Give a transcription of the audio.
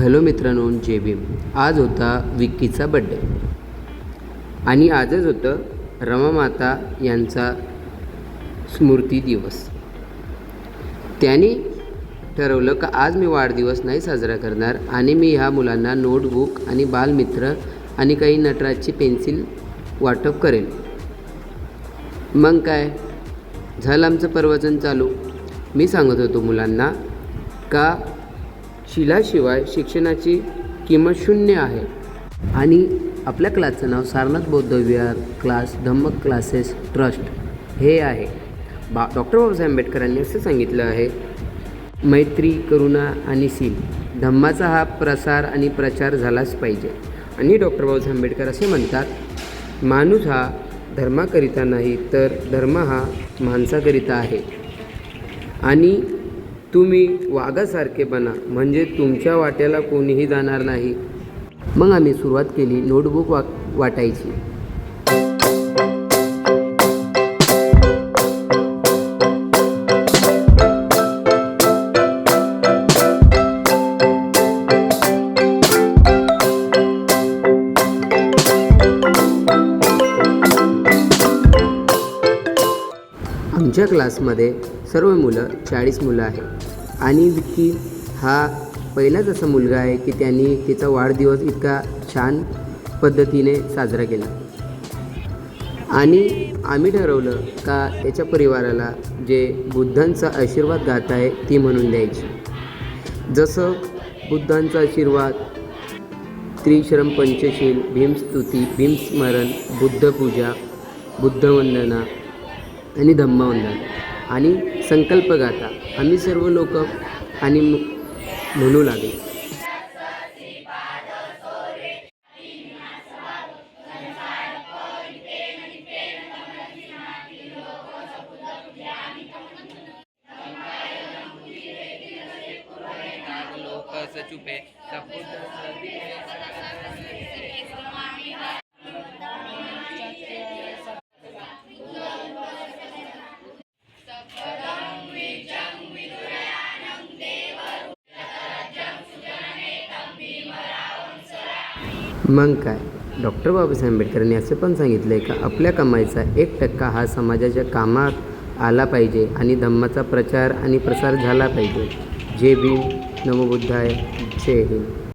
Hello मित्रांनो जे भीम. आज होता विक्कीचा बड्डे आणि आजच होतं रमामाता यांचा स्मृती दिवस. त्यांनी ठरवलं का आज मी वाढदिवस नाही साजरा करणार आणि मी ह्या मुलांना नोटबुक आणि बालमित्र आणि काही नटराजची पेन्सिल वाटप करेन. मग काय? झालं आमचं प्रवचन चालू. मी सांगत होतो मुलांना का शिलाशिवाय शिक्षणाची किंमत शून्य आहे. आणि आपल्या क्लासचं नाव सारनाथ बौद्ध विहार क्लास धम्मक क्लासेस ट्रस्ट हे आहे. बा डॉक्टर बाबासाहेब आंबेडकरांनी असं सांगितलं आहे मैत्री करुणा आणि सील धम्माचा हा प्रसार आणि प्रचार झालाच पाहिजे. आणि डॉक्टर बाबासाहेब आंबेडकर असे म्हणतात माणूस हा धर्माकरिता नाही तर धर्म हा माणसाकरिता आहे. आणि तुम्ही वाघासारखे बना म्हणजे तुमच्या वाट्याला कोणीही जाणार नाही. मग आम्ही सुरुवात केली नोटबुक वा वाटायची. आमच्या क्लासमध्ये सर्व मुलं चाळीस मुलं आहेत. आणि विक्की हा पहिलाच असा मुलगा आहे की त्यांनी तिचा वाढदिवस इतका छान पद्धतीने साजरा केला. आणि आम्ही ठरवलं का त्याच्या परिवाराला जे बुद्धांचा आशीर्वाद गात आहे ती म्हणून द्यायची. जसं बुद्धांचा आशीर्वाद त्रिश्रम पंचशील भीमस्तुती भीमस्मरण बुद्धपूजा बुद्धवंदना आणि धम्मावंदन आणि संकल्पगाथा. आम्ही सर्व लोक आणि म्हणू लागले. मग काय? डॉक्टर बाबासाहेब आंबेडकरांनी असं पण सांगितलं आहे का आपल्या कमाईचा एक टक्का हा समाजाच्या कामात आला पाहिजे आणि धम्माचा प्रचार आणि प्रसार झाला पाहिजे. जय भीम. नमोबुद्धाय. जय हिंद.